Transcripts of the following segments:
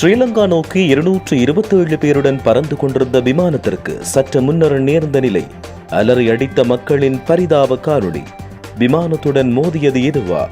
ஸ்ரீலங்கா நோக்கி இருநூற்று இருபத்தேழு பேருடன் பறந்து கொண்டிருந்த விமானத்திற்கு சற்று முன்னர் நேர்ந்த நிலை. அலறி அடித்த மக்களின் பரிதாப காணொளி. விமானத்துடன் மோதியது எதுவா?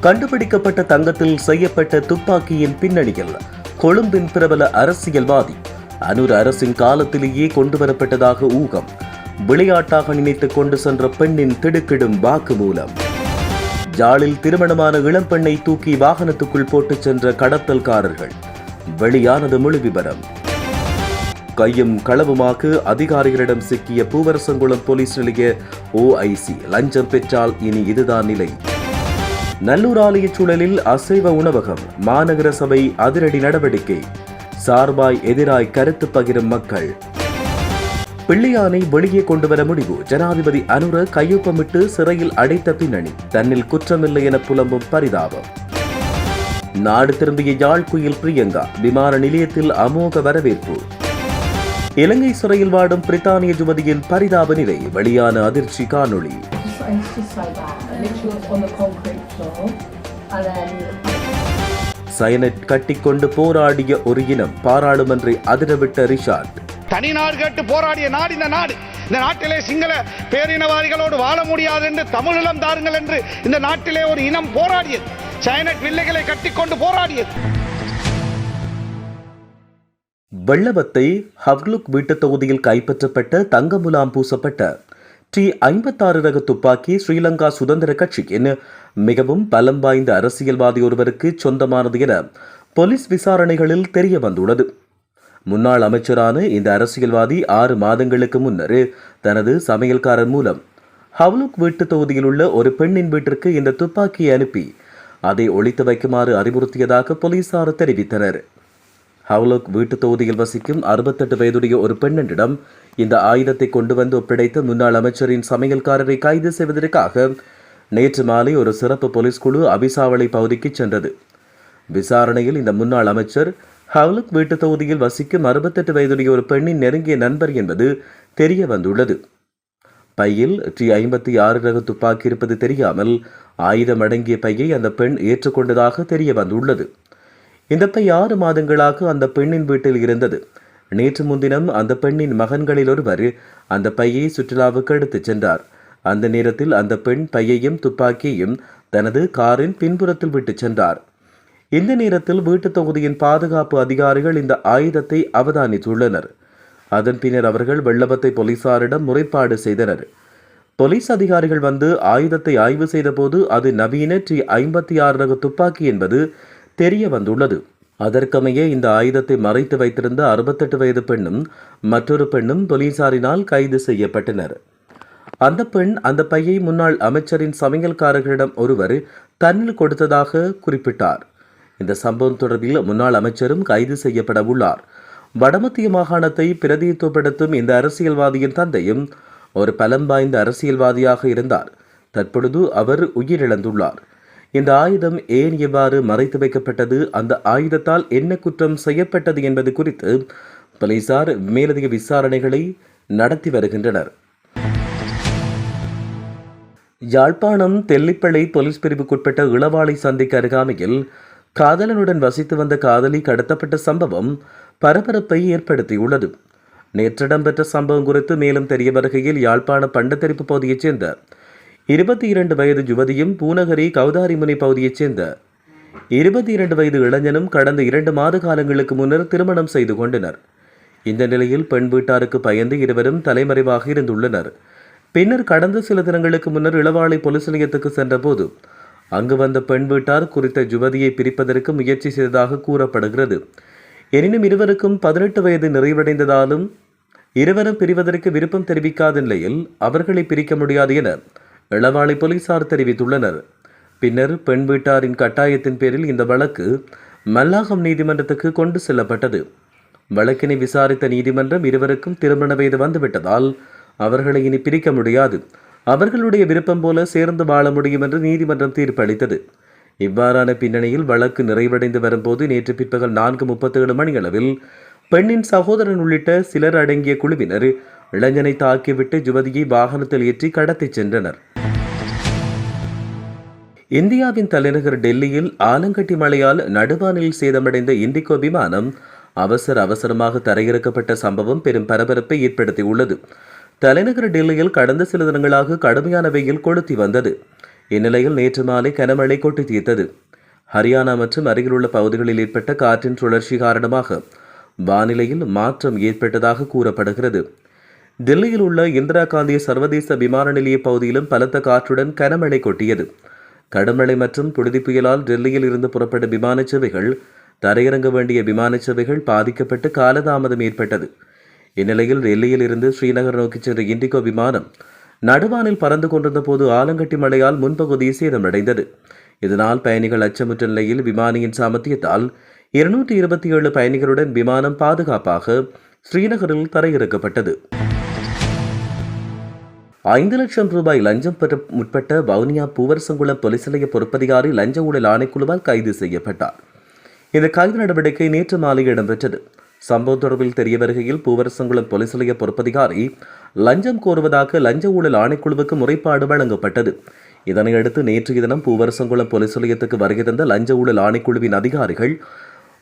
கண்டுபிடிக்கப்பட்ட தங்கத்தில் செய்யப்பட்ட துப்பாக்கியின் பின்னணியில் கொழும்பின் பிரபல அரசியல்வாதி அனுர் அரசின் காலத்திலேயே கொண்டு வரப்பட்டதாக ஊகம். விளையாட்டாக நினைத்துக் கொண்டு சென்ற பெண்ணின் திடுக்கிடும் வாக்குமூலம். யாழில் திருமணமான இளம்பெண்ணை தூக்கி வாகனத்துக்குள் போட்டுச் சென்ற கடத்தல்காரர்கள். வெளியானது முழு விவரம் கையும் களவுமாக அதிகாரிகளிடம் சிக்கிய பூவரசங்குளம் போலீஸ் நிலைய ஓஐசி லஞ்சம் பெற்றால் இனி இதுதான் நிலை. நல்லூர் ஆலய சூழலில் அசைவ உணவகம் மாநகர சபை அதிரடி நடவடிக்கை. சார்பாய் எதிராய் கருத்து பகிரும் மக்கள். பிள்ளையானை வெளியே கொண்டு வர முடிவு. ஜனாதிபதி அனுர கையொப்பமிட்டு சிறையில் அடைத்த பின்னணி. தன்னில் குற்றமில்லை என புலம்பும் பரிதாபம். நாடு திரும்பிய யாழ் குயில் பிரியங்கா விமான நிலையத்தில் அமோக வரவேற்பு. இலங்கை சிறையில் வாடும் பிரித்தானிய யுவதியின் பரிதாப நிலை வெளியான அதிர்ச்சி காணொளி. சயனட் கட்டிக்கொண்டு போராடிய ஒரு இனம் பாராளுமன்றை அதிரவிட்ட ரிஷாட். தனி நாடு கேட்டு போராடிய நாடு இந்த நாடு. இந்த நாட்டிலே சிங்கள பேரினவாதிகளோடு வாழ முடியாது என்று தமிழீழம் தாருங்கள் என்று இந்த நாட்டிலே ஒரு இனம் போராடியது. சைனட் வில்லைகளை கட்டிக்கொண்டு போராடியது. வெள்ளவத்தை ஹவ்லுக் வீட்டுத் தொகுதியில் கைப்பற்றப்பட்ட தங்க முலாம் பூசப்பட்ட டி ஐம்பத்தாறு ரக துப்பாக்கி ஸ்ரீலங்கா சுதந்திர கட்சியின் மிகவும் பலம் வாய்ந்த அரசியல்வாதி ஒருவருக்கு சொந்தமானது என போலீஸ் விசாரணைகளில் தெரிய வந்துள்ளது முன்னாள் அமைச்சரான இந்த அரசியல்வாதி ஆறு மாதங்களுக்கு முன்னர் தனது சமையல்காரர் மூலம் ஹவ்லுக் வீட்டு தொகுதியில் உள்ள ஒரு பெண்ணின் வீட்டிற்கு இந்த துப்பாக்கியை அனுப்பி அதை ஒழித்து வைக்குமாறு அறிவுறுத்தியதாக போலீசார் தெரிவித்தனர். ஹவுலுக் வீட்டு தொகுதியில் வசிக்கும் அறுபத்தெட்டு வயதுடைய ஒரு பெண்ணிடம் இந்த ஆயுதத்தை கொண்டு வந்து ஒப்படைத்த முன்னாள் அமைச்சரின் சமையல்காரரை கைது செய்வதற்காக நேற்று மாலை ஒரு சிறப்பு போலீஸ் குழு அபிசாவளை பகுதிக்கு சென்றது. விசாரணையில் இந்த முன்னாள் அமைச்சர் ஹவுலுக் வீட்டு தொகுதியில் வசிக்கும் அறுபத்தெட்டு வயதுடைய ஒரு பெண்ணின் நெருங்கிய நண்பர் என்பது தெரிய வந்துள்ளது. பையில் டி ஐம்பத்தி ஆறு ரக துப்பாக்கி இருப்பது தெரியாமல் ஆயுதம் அடங்கிய பையை அந்த பெண் ஏற்றுக்கொண்டதாக தெரிய வந்துள்ளது. இந்த பை ஆறு மாதங்களாக அந்த பெண்ணின் வீட்டில் இருந்தது. நேற்று முன்தினம் அந்த பெண்ணின் மகன்களில் ஒருவர் அந்த பையை சுற்றுலாவுக்கு எடுத்துச் சென்றார். அந்த நேரத்தில் அந்த பெண் பையையும் துப்பாக்கியையும் தனது காரின் பின்புறத்தில் விட்டுச் சென்றார். இந்த நேரத்தில் வீட்டுத் தொகுதியின் பாதுகாப்பு அதிகாரிகள் இந்த ஆயுதத்தை அவதானித்துள்ளனர். அதன் பின்னர் அவர்கள் வெள்ளபத்தை போலீசாரிடம் முறைப்பாடு செய்தனர். போலீஸ் அதிகாரிகள் வந்து ஆயுதத்தை ஆய்வு செய்தபோது அது நவீன டி ஐம்பத்தி ஆறு ரக துப்பாக்கி என்பது தெரிய வந்துள்ளது. அதற்கமைய இந்த ஆயுதத்தை மறைத்து வைத்திருந்த அறுபத்தெட்டு வயது பெண்ணும் மற்றொரு பெண்ணும் போலீசாரினால் கைது செய்யப்பட்டனர். அந்த பெண் அந்த பையை முன்னாள் அமைச்சரின் சமையல்காரர்களிடம் ஒருவர் தன்னில் கொடுத்ததாக குறிப்பிட்டார். இந்த சம்பவம் தொடர்பில் முன்னாள் அமைச்சரும் கைது செய்யப்பட உள்ளார். வடமத்திய மாகாணத்தை பிரதிநிதித்துவப்படுத்தும் இந்த அரசியல்வாதியின் தந்தையும் ஒரு பலம் வாய்ந்த அரசியல்வாதியாக இருந்தார். தற்பொழுது அவர் உயிரிழந்துள்ளார். இந்த ஆயுதம் ஏன் எவ்வாறு மறைத்து வைக்கப்பட்டது? அந்த ஆயுதத்தால் என்ன குற்றம் செய்யப்பட்டது என்பது குறித்து போலீசார் மேலதிக விசாரணைகளை நடத்தி வருகின்றனர். யாழ்ப்பாணம் தெல்லிப்பளை போலீஸ் பிரிவுக்குட்பட்ட இளவாளை சந்திக்கு அருகாமையில் காதலனுடன் வசித்து வந்த காதலி கடத்தப்பட்ட சம்பவம் பரபரப்பை ஏற்படுத்தியுள்ளது. நேற்று இடம்பெற்ற சம்பவம் குறித்து மேலும் தெரிய வருகையில் யாழ்ப்பாண பண்டத்தெரிப்பு பகுதியைச் சேர்ந்த இருபத்தி இரண்டு வயது யுவதியும் பூநகரி கௌதாரிமுனை பகுதியைச் சேர்ந்த இருபத்தி இரண்டு வயது இளைஞனும் கடந்த இரண்டு மாத காலங்களுக்கு முன்னர் திருமணம் செய்து கொண்டனர். இந்த நிலையில் பெண் வீட்டாருக்கு பயந்து இருவரும் தலைமறைவாக இருந்துள்ளனர். பின்னர் கடந்த சில தினங்களுக்கு முன்னர் இளவாளை பொலிஸ் நிலையத்துக்கு சென்றபோது அங்கு வந்த பெண் வீட்டார் குறித்த யுவதியை பிரிப்பதற்கு முயற்சி செய்ததாக கூறப்படுகிறது. எனினும் இருவருக்கும் பதினெட்டு வயது நிறைவடைந்ததாலும் இருவரும் பிரிவதற்கு விருப்பம் தெரிவிக்காத நிலையில் அவர்களை பிரிக்க முடியாது என இளவாளை போலீசார் தெரிவித்துள்ளனர். பின்னர் பெண் வீட்டாரின் கட்டாயத்தின் பேரில் இந்த வழக்கு மல்லாகம் நீதிமன்றத்துக்கு கொண்டு செல்லப்பட்டது. வழக்கினை விசாரித்த நீதிமன்றம் இருவருக்கும் திருமண வயது வந்துவிட்டதால் அவர்களை இனி பிரிக்க முடியாது. அவர்களுடைய விருப்பம் போல சேர்ந்து வாழ முடியும் என்று நீதிமன்றம் தீர்ப்பளித்தது. இவ்வாறான பின்னணியில் வழக்கு நிறைவடைந்து வரும்போது நேற்று பிற்பகல் நான்கு முப்பத்தேழு மணியளவில் பெண்ணின் சகோதரன் உள்ளிட்ட சிலர் அடங்கிய குழுவினர் இளைஞனை தாக்கிவிட்டு யுவதியை வாகனத்தில் ஏற்றி கடத்திச் சென்றனர். இந்தியாவின் தலைநகர் டெல்லியில் ஆலங்கட்டி மழையால் நடுவானில் சேதமடைந்த இண்டிகோ விமானம் அவசர அவசரமாக தரையிறக்கப்பட்ட சம்பவம் பெரும் பரபரப்பை ஏற்படுத்தியுள்ளது. தலைநகர் டெல்லியில் கடந்த சில தினங்களாக கடுமையான வெயில் கொளுத்தி வந்தது. இந்நிலையில் நேற்று மாலை கனமழை கொட்டி தீர்த்தது. ஹரியானா மற்றும் அருகிலுள்ள பகுதிகளில் ஏற்பட்ட காற்றின் சுழற்சி காரணமாக வானிலையில் மாற்றம் ஏற்பட்டதாக கூறப்படுகிறது. டெல்லியில் உள்ள இந்திரா காந்தி சர்வதேச விமான நிலைய பகுதியிலும் பலத்த காற்றுடன் கனமழை கொட்டியது. கடமழை மற்றும் புழுதி புயலால் டெல்லியில் இருந்து புறப்பட்ட விமான சேவைகள் தரையிறங்க வேண்டிய விமான சேவைகள் பாதிக்கப்பட்டு காலதாமதம் ஏற்பட்டது. இந்நிலையில் டெல்லியில் இருந்து ஸ்ரீநகர் நோக்கி சென்ற இண்டிகோ விமானம் நடுவானில் பறந்து கொண்டிருந்த போது ஆலங்கட்டி மழையால் முன்பகுதி சேதமடைந்தது. இதனால் பயணிகள் அச்சமுற்ற நிலையில் விமானியின் சாமர்த்தியத்தால் இருநூற்றி இருபத்தி ஏழு பயணிகளுடன் விமானம் பாதுகாப்பாக ஸ்ரீநகரில் தரையிறக்கப்பட்டது. ஐந்து லட்சம் ரூபாய் லஞ்சம் பெற முற்பட்ட வவுனியா பூவரசங்குளம் போலீஸ் நிலைய பொறுப்பதிகாரி லஞ்ச ஊழல் ஆணைக்குழுவால் கைது செய்யப்பட்டார். இந்த கைது நடவடிக்கை நேற்று மாலை இடம்பெற்றது. சம்பவம் தொடர்பில் தெரிய வருகையில் பூவரசங்குளம் போலீஸ் நிலைய பொறுப்பதிகாரி லஞ்சம் கோருவதாக லஞ்ச ஊழல் ஆணைக்குழுவுக்கு முறைப்பாடு வழங்கப்பட்டது. இதனையடுத்து நேற்றைய தினம் பூவரசங்குளம் போலீஸ் நிலையத்துக்கு வருகை தந்த லஞ்ச ஊழல் ஆணைக்குழுவின் அதிகாரிகள்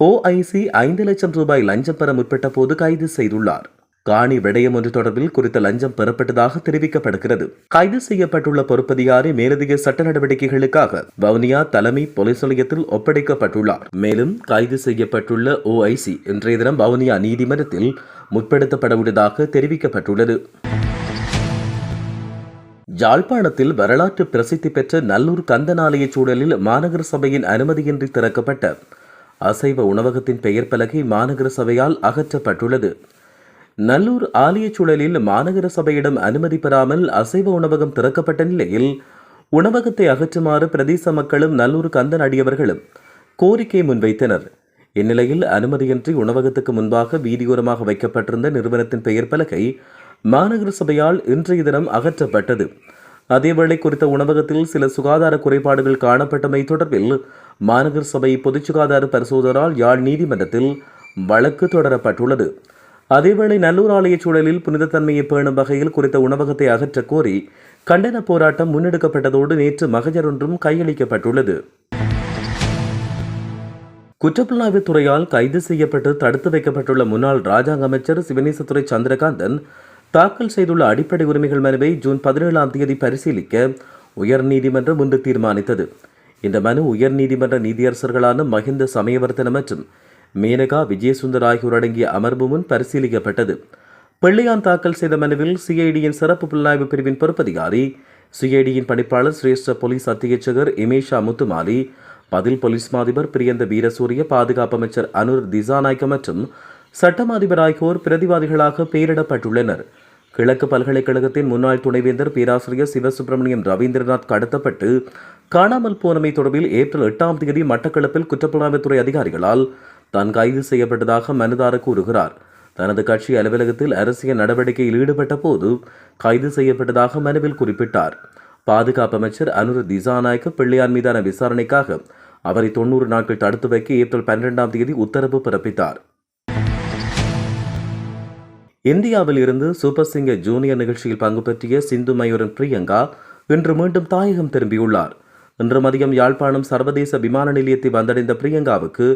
ஓஐசி ஐந்து லட்சம் ரூபாய் லஞ்சம் பெற முற்பட்ட போது கைது செய்துள்ளார். காணி விடயம் ஒன்று தொடர்பில் குறித்த லஞ்சம் பெறப்பட்டதாக தெரிவிக்கப்படுகிறது. கைது செய்யப்பட்டுள்ள பொறுப்பதிகாரி மேலதிக சட்ட நடவடிக்கைகளுக்காக வவுனியா தலைமை போலீஸ் நிலையத்தில் ஒப்படைக்கப்பட்டுள்ளார். மேலும் கைது செய்யப்பட்டுள்ள ஓஐசி இன்றைய தினம் வவுனியா நீதிமன்றத்தில் முற்படுத்தப்படவுள்ளதாக தெரிவிக்கப்பட்டுள்ளது. யாழ்ப்பாணத்தில் வரலாற்று பிரசித்தி பெற்ற நல்லூர் கந்தனாலய சூழலில் மாநகர சபையின் அனுமதியின்றி திறக்கப்பட்ட அசைவ உணவகத்தின் பெயர் பலகை மாநகர சபையால் அகற்றப்பட்டுள்ளது. நல்லூர் ஆலயச் சூழலில் மாநகர சபையிடம் அனுமதி பெறாமல் அசைவ உணவகம் திறக்கப்பட்ட நிலையில் உணவகத்தை அகற்றுமாறு பிரதேச மக்களும் நல்லூர் கந்தன் அடியவர்களும் கோரிக்கை முன்வைத்தனர். இந்நிலையில் அனுமதியின்றி உணவகத்துக்கு முன்பாக வீதியோரமாக வைக்கப்பட்டிருந்த நிறுவனத்தின் பெயர் பலகை மாநகர சபையால் இன்றைய தினம் அகற்றப்பட்டது. அதேவேளை குறித்த உணவகத்தில் சில சுகாதார குறைபாடுகள் காணப்பட்டமை தொடர்பில் மாநகர சபை பொதுச் சுகாதார பரிசோதனால் யாழ் நீதிமன்றத்தில் வழக்கு தொடரப்பட்டுள்ளது. அதேவேளை நல்லூர் ஆலய சூழலில் புனிதத்தன்மையை பேணும் வகையில் குறித்த உணவகத்தை அகற்றக் கோரி கண்டன போராட்டம் முன்னெடுக்கப்பட்டதோடு நேற்று மகஜர் ஒன்றும் கையளிக்கப்பட்டுள்ளது. குற்றப்புலனாய்வுத் துறையால் கைது செய்யப்பட்டு தடுத்து வைக்கப்பட்டுள்ள முன்னாள் ராஜாங்க அமைச்சர் சிவனேசத்துறை சந்திரகாந்தன் தாக்கல் செய்துள்ள அடிப்படை உரிமைகள் மனுவை ஜூன் பதினேழாம் தேதி பரிசீலிக்க உயர்நீதிமன்றம் இன்று தீர்மானித்தது. இந்த மனு உயர்நீதிமன்ற நீதியரசர்களான மஹிந்த சமயவர்த்தன மற்றும் மேனகா விஜயசுந்தர் ஆகியோர் அடங்கிய அமர்வு முன் பரிசீலிக்கப்பட்டது. பிள்ளையான் தாக்கல் செய்த மனுவில் சிஐடியின் சிறப்பு புலனாய்வு பிரிவின் பொறுப்பதிகாரி சிஐடியின் பணிப்பாளர் சிரேஷ்ட போலீஸ் அத்தியட்சகர் இமேஷா முத்துமாலி பதில் போலீஸ் மாதிபர் பிரியந்த வீரசூரிய பாதுகாப்பு அமைச்சர் அனுர் திசாநாயக்க மற்றும் சட்டமாதிபர் ஆகியோர் பிரதிவாதிகளாக பெயரிடப்பட்டுள்ளனர். கிழக்கு பல்கலைக்கழகத்தின் முன்னாள் துணைவேந்தர் பேராசிரியர் சிவசுப்பிரமணியம் ரவீந்திரநாத் கடத்தப்பட்டு காணாமல் போனமை தொடர்பில் ஏப்ரல் எட்டாம் தேதி மட்டக்களப்பில் குற்றப்புலனாய்வுத்துறை அதிகாரிகளால் தான் கைது செய்யப்பட்டதாக மனுதாரர் கூறுகிறார். தனது கட்சி அலுவலகத்தில் அரசியல் நடவடிக்கையில் ஈடுபட்ட போது கைது செய்யப்பட்டதாக மனுவில் குறிப்பிட்டார். பாதுகாப்பு அமைச்சர் அனுர் திசாநாயக்க பிள்ளையார் மீதான விசாரணைக்காக அவரை தொண்ணூறு நாட்கள் தடுத்து வைக்க ஏப்ரல் பன்னிரெண்டாம் தேதி உத்தரவு பிறப்பித்தார். இந்தியாவில் இருந்து சூப்பர் சிங்கர் ஜூனியர் நிகழ்ச்சியில் பங்கு பெற்றிய சிந்து மயூரன் பிரியங்கா இன்று மீண்டும் தாயகம் திரும்பியுள்ளார். இன்று மதியம் யாழ்ப்பாணம் சர்வதேச விமான நிலையத்தை வந்தடைந்த பிரியங்காவுக்கு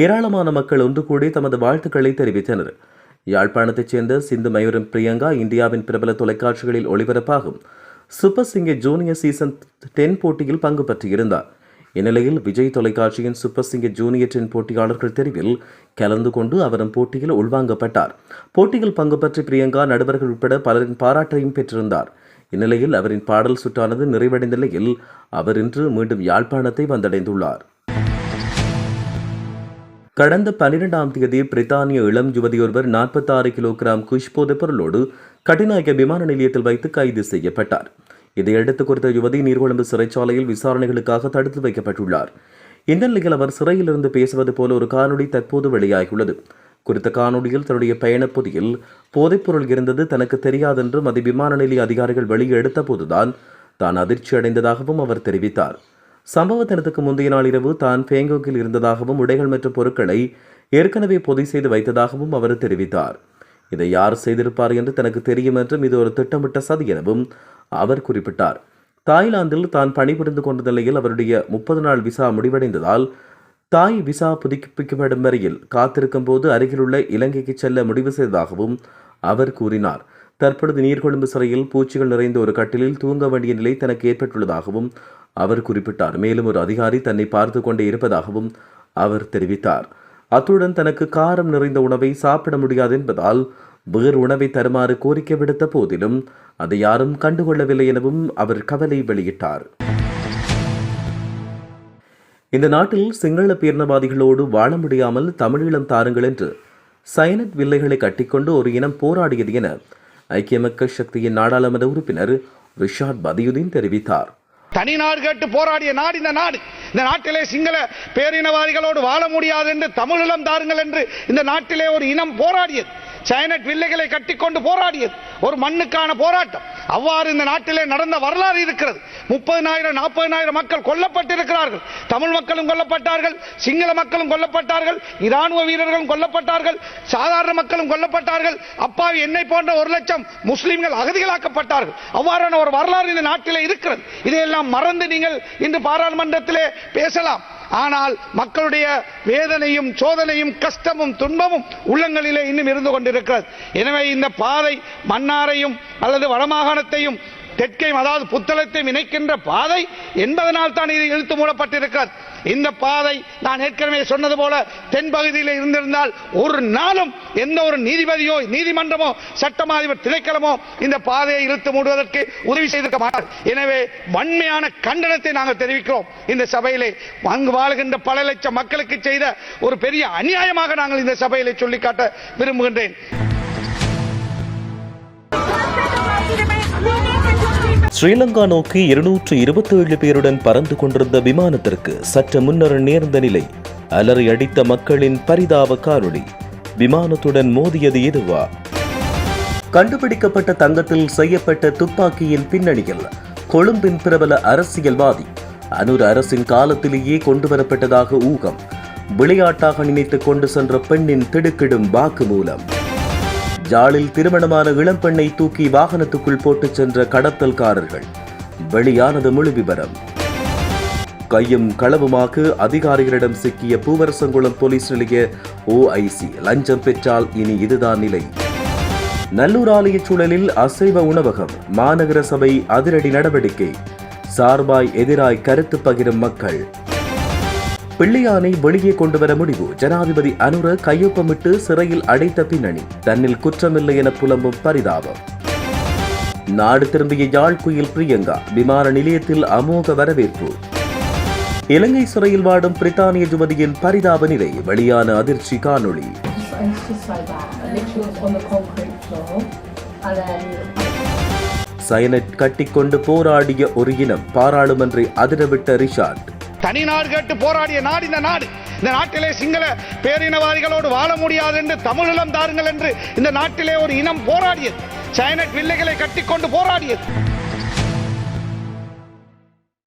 ஏராளமான மக்கள் ஒன்று கூடி தமது வாழ்த்துக்களை தெரிவித்தனர். யாழ்ப்பாணத்தைச் சேர்ந்த சிந்து மயூரன் பிரியங்கா இந்தியாவின் பிரபல தொலைக்காட்சிகளில் ஒளிபரப்பாகும். Super singer junior season ten போட்டியில் பங்கு பெற்றிருந்தார். இந்நிலையில் விஜய் தொலைக்காட்சியின் சூப்பர் சிங்கர் ஜூனியர் டென் போட்டியாளர்கள் தெரிவில் கலந்து கொண்டு அவரும் போட்டியில் உள்வாங்கப்பட்டார். போட்டியில் பங்கு பெற்ற பிரியங்கா நடுவர்கள் உட்பட பலரின் பாராட்டையும் பெற்றிருந்தார். இந்நிலையில் அவரின் பாடல் சுற்றானது நிறைவடைந்த நிலையில் அவர் இன்று மீண்டும் யாழ்ப்பாணத்தை வந்தடைந்துள்ளார். கடந்த பன்னிரெண்டாம் தேதி பிரித்தானிய இளம் யுவதியொருவர் நாற்பத்தாறு கிலோகிராம் குஷ் போதைப் பொருளோடு கட்டிநாயக்க விமான நிலையத்தில் வைத்து கைது செய்யப்பட்டார். இதையடுத்து குறித்த யுவதி நீர்கொழும்பு சிறைச்சாலையில் விசாரணைகளுக்காக தடுத்து வைக்கப்பட்டுள்ளார். இந்த நிலையில் அவர் சிறையிலிருந்து பேசுவது போல ஒரு காணொலி தற்போது வெளியாகியுள்ளது. குறித்த காணொளியில் தன்னுடைய பயணப் பொதியில் போதைப்பொருள் இருந்தது தனக்கு தெரியாதென்றும் அதை விமான நிலைய அதிகாரிகள் வெளியே எடுத்த போதுதான் தான் அதிர்ச்சி அடைந்ததாகவும் அவர் தெரிவித்தார். சம்பவ தினத்துக்கு முந்தைய நாள் இரவு தான் பேங்காக்கில் இருந்ததாகவும் உடைகள் மற்றும் பொருட்களை ஏற்கனவே பொதி செய்து வைத்ததாகவும் அவர் தெரிவித்தார். இதை யார் செய்திருப்பார் என்று தனக்கு தெரியும் என்றும் இது ஒரு திட்டமிட்ட சதி எனவும் அவர் குறிப்பிட்டார். தாய்லாந்தில் தான் பணிபுரிந்து கொண்ட நிலையில் அவருடைய முப்பது நாள் விசா முடிவடைந்ததால் தாய் விசா புதுப்பிக்கப்படும் வரையில் காத்திருக்கும் போது அருகிலுள்ள இலங்கைக்கு செல்ல முடிவு செய்ததாகவும் அவர் கூறினார். தற்பொழுது நீர்கொழும்பு சிறையில் பூச்சிகள் நிறைந்த ஒரு கட்டிலில் தூங்க வேண்டிய நிலை தனக்கு ஏற்பட்டுள்ளதாகவும் அவர் குறிப்பிட்டார். மேலும் ஒரு அதிகாரி தன்னை பார்த்து கொண்டே இருப்பதாகவும் அவர் தெரிவித்தார். அத்துடன் தனக்கு காரம் நிறைந்த உணவை சாப்பிட முடியாது என்பதால் வேறு உணவை தருமாறு கோரிக்கை விடுத்த போதிலும் அதை யாரும் கண்டுகொள்ளவில்லை எனவும் அவர் கவலை வெளியிட்டார். இந்த நாட்டில் சிங்கள பேரினவாதிகளோடு வாழ முடியாமல் தமிழீழம் தாருங்கள் என்று சைனட் வில்லைகளை கட்டிக்கொண்டு ஒரு இனம் போராடியது என ஐக்கிய மக்கள் சக்தியின் நாடாளுமன்ற உறுப்பினர் ரிஷாத் பதியுதீன் தெரிவித்தார். தனி நாடு கேட்டு போராடிய நாடு இந்த நாடு. இந்த நாட்டிலே சிங்கள பேரினவாதிகளோடு வாழ முடியாது என்று தமிழீழம் தாருங்கள் என்று இந்த நாட்டிலே ஒரு இனம் போராடியது. சைனட் வில்லைகளை கட்டிக்கொண்டு போராடியது. ஒரு மண்ணுக்கான போராட்டம். அவ்வாறு இந்த நாட்டிலே நடந்த வரலாறு இருக்கிறது. முப்பதினாயிரம் நாற்பதினாயிரம் மக்கள் கொல்லப்பட்டிருக்கிறார்கள். தமிழ் மக்களும் கொல்லப்பட்டார்கள் சிங்கள மக்களும் கொல்லப்பட்டார்கள் இராணுவ வீரர்களும் கொல்லப்பட்டார்கள் சாதாரண மக்களும் கொல்லப்பட்டார்கள். அப்பாவி என்னை போன்ற ஒரு லட்சம் முஸ்லிம்கள் அகதிகளாக்கப்பட்டார்கள். அவ்வாறான ஒரு வரலாறு இந்த நாட்டிலே இருக்கிறது. இதையெல்லாம் மறந்து நீங்கள் இன்று பாராளுமன்றத்திலே பேசலாம். ஆனால் மக்களுடைய வேதனையும் சோதனையும் கஷ்டமும் துன்பமும் உள்ளங்களிலே இன்னும் இருந்து கொண்டிருக்கிறது. எனவே இந்த பாதை மன்னாரையும் அல்லது வடமாகாணத்தையும் தெற்கையும் அதாவது புத்தளத்தையும் இணைக்கின்ற பாதை என்பதனால் தான் இது இழுத்து மூடப்பட்டிருக்கிறது. இந்த பாதை நான் ஏற்கனவே சொன்னது போல தென்பகுதியில் இருந்திருந்தால் ஒரு நாளும் எந்த ஒரு நீதிபதியோ நீதிமன்றமோ சட்டமா அதிபர் திணைக்களமோ இந்த பாதையை இழுத்து மூடுவதற்கு உதவி செய்திருக்க மாட்டார். எனவே வன்மையான கண்டனத்தை நாங்கள் தெரிவிக்கிறோம். இந்த சபையிலே அங்கு வாழ்கின்ற பல லட்சம் மக்களுக்கு செய்த ஒரு பெரிய அநியாயமாக நாங்கள் இந்த சபையிலே சொல்லிக்காட்ட விரும்புகின்றேன். ஸ்ரீலங்கா நோக்கி இருநூற்று இருபத்தி ஏழு பேருடன் பறந்து கொண்டிருந்த விமானத்திற்கு சற்று முன்னர் நேர்ந்த நிலை. அலறி அடித்த மக்களின் பரிதாப காணொளி விமானத்துடன் மோதியது எதுவா? கண்டுபிடிக்கப்பட்ட தங்கத்தில் செய்யப்பட்ட துப்பாக்கியின் பின்னணியில் கொழும்பின் பிரபல அரசியல்வாதி அனுர் அரசின் காலத்திலேயே கொண்டுவரப்பட்டதாக ஊகம். விளையாட்டாக நினைத்துக் கொண்டு சென்ற பெண்ணின் திடுக்கிடும் வாக்குமூலம். யாழில் திருமணமான இளம்பெண்ணை தூக்கி வாகனத்துக்குள் போட்டுச் சென்ற கடத்தல்காரர்கள். வெளியானது முழு விவரம் கையும் களவுமாக அதிகாரிகளிடம் சிக்கிய பூவரசங்குளம் போலீஸ் நிலைய ஓஐசி லஞ்சம் பெற்றால் இனி இதுதான் நிலை. நல்லூர் ஆலய சூழலில் அசைவ உணவகம் மாநகர சபை அதிரடி நடவடிக்கை. சார்பாய் எதிராய் கருத்து பகிரும் மக்கள். பிள்ளையானை வெளியே கொண்டு வர முடிவு. ஜனாதிபதி அனுர கையொப்பமிட்டு சிறையில் அடைத்த பின்னணி. தன்னில் குற்றமில்லை என புலம்பும் பரிதாபம். நாடு திரும்பிய யாழ் குயில் பிரியங்கா விமான நிலையத்தில் அமோக வரவேற்பு. இலங்கை சிறையில் வாடும் பிரித்தானிய யுவதியின் பரிதாப நிலை வெளியான அதிர்ச்சி காணொளி. சயனட் கட்டிக்கொண்டு போராடிய ஒரு இனம் பாராளுமன்றை அதிரவிட்ட ரிஷாட். தனி நாடு கேட்டு போராடிய நாடு இந்த நாடு. இந்த நாட்டிலே சிங்கள பேரினவாதிகளோடு வாழ முடியாது என்று தமிழிலம் தாருங்கள் என்று இந்த நாட்டிலே ஒரு இனம் போராடியது. சைனட் வில்லைகளை கட்டிக்கொண்டு போராடியது.